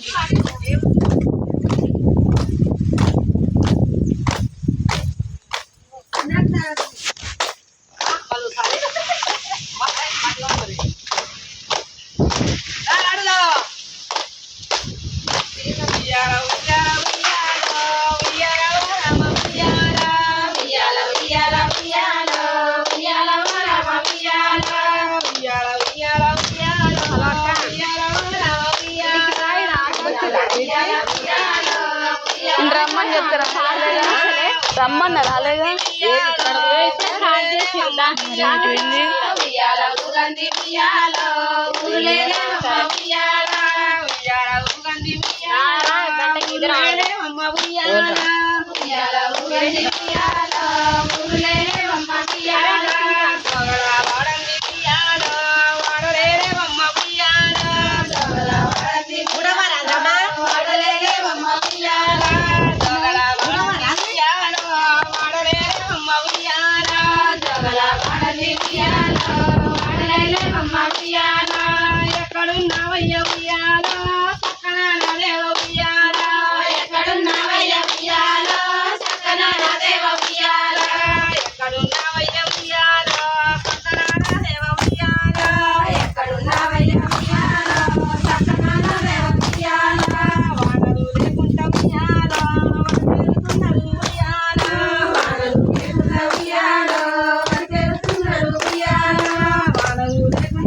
Thank you. రమ్మని చెప్తారా? రమ్మన్నారు అలాగా ఉయ్యాల ఉయ్యాల ఉయ్యాల ఉయ్యాల ఉయ్యాల.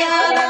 Yeah.